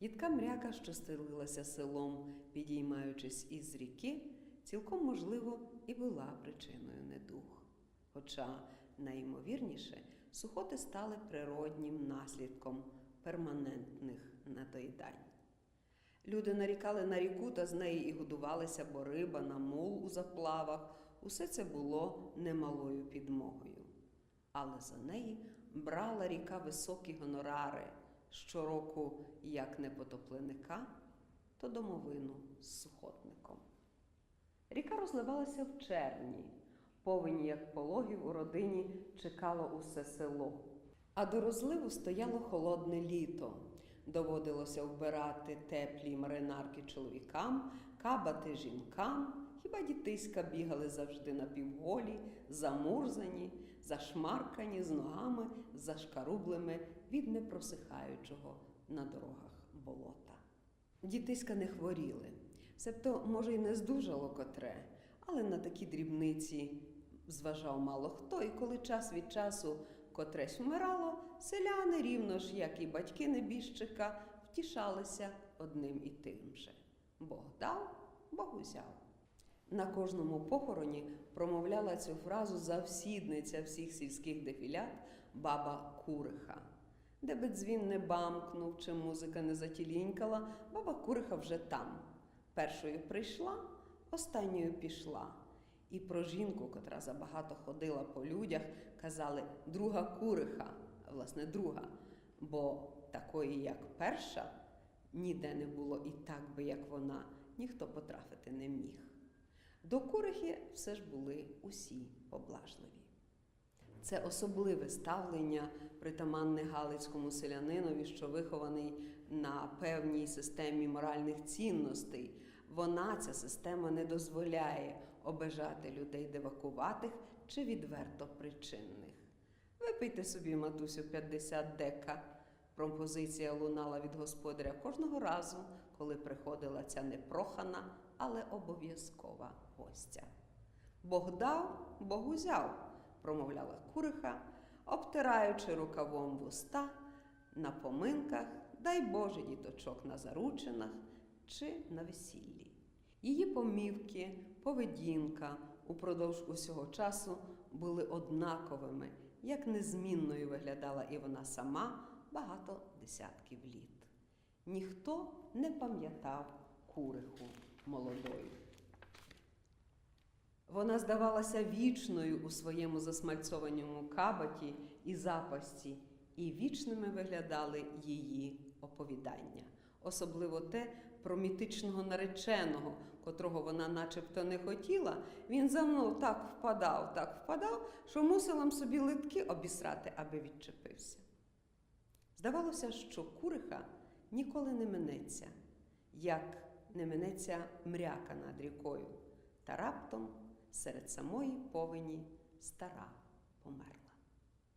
Їдка мряка, що стелилася селом, підіймаючись із ріки, цілком можливо і була причиною недуг. Хоча, найімовірніше, сухоти стали природнім наслідком перманентних надоїдань. Люди нарікали на ріку та з неї і годувалися, бо риба, на мул у заплавах усе це було немалою підмогою. Але за неї брала ріка високі гонорари щороку як не потопленика, то домовину з сухотником. Ріка розливалася в червні, повені, як пологів у родині, чекало усе село. А до розливу стояло холодне літо. Доводилося вбирати теплі маринарки чоловікам, кабати жінкам. Хіба дітиська бігали завжди напівголі, замурзані, зашмаркані з ногами, зашкарублими від непросихаючого на дорогах болота. Дітиська не хворіли, себто, може, й не здужало котре, але на такі дрібниці зважав мало хто, і коли час від часу котресь вмирало, селяни, рівно ж, як і батьки небіжчика, втішалися одним і тим же. Бог дав, Бог узяв. На кожному похороні промовляла цю фразу завсідниця всіх сільських дефілят баба Куриха. Де би дзвін не бамкнув чи музика не затілінькала, баба Куриха вже там. Першою прийшла, останньою пішла. І про жінку, котра забагато ходила по людях, казали друга куриха, власне, друга. Бо такої, як перша, ніде не було і так би, як вона, ніхто потрафити не міг. До курихи все ж були усі поблажливі. Це особливе ставлення притаманне Галицькому селянинові, що вихований на певній системі моральних цінностей. Вона, ця система, не дозволяє обижати людей девакуватих чи відверто причинних. Випийте собі, матусю, 50 дека. Пропозиція лунала від господаря кожного разу, коли приходила ця непрохана, але обов'язкова гостя. Бог дав, Бог узяв, промовляла куриха, обтираючи рукавом вуста на поминках, дай Боже діточок на заручинах чи на весіллі. Її помівки, поведінка упродовж усього часу були однаковими, як незмінною виглядала і вона сама багато десятків літ. Ніхто не пам'ятав куриху молодою. Вона здавалася вічною у своєму засмальцованому кабаті і запасті, і вічними виглядали її оповідання, особливо те про мітичного нареченого, котрого вона начебто не хотіла. Він за мною так впадав, так впадав, що мусила собі литки обісрати, аби відчепився. Здавалося, що куриха ніколи не минеться, як не минеться мряка над рікою, та раптом серед самої повені стара померла.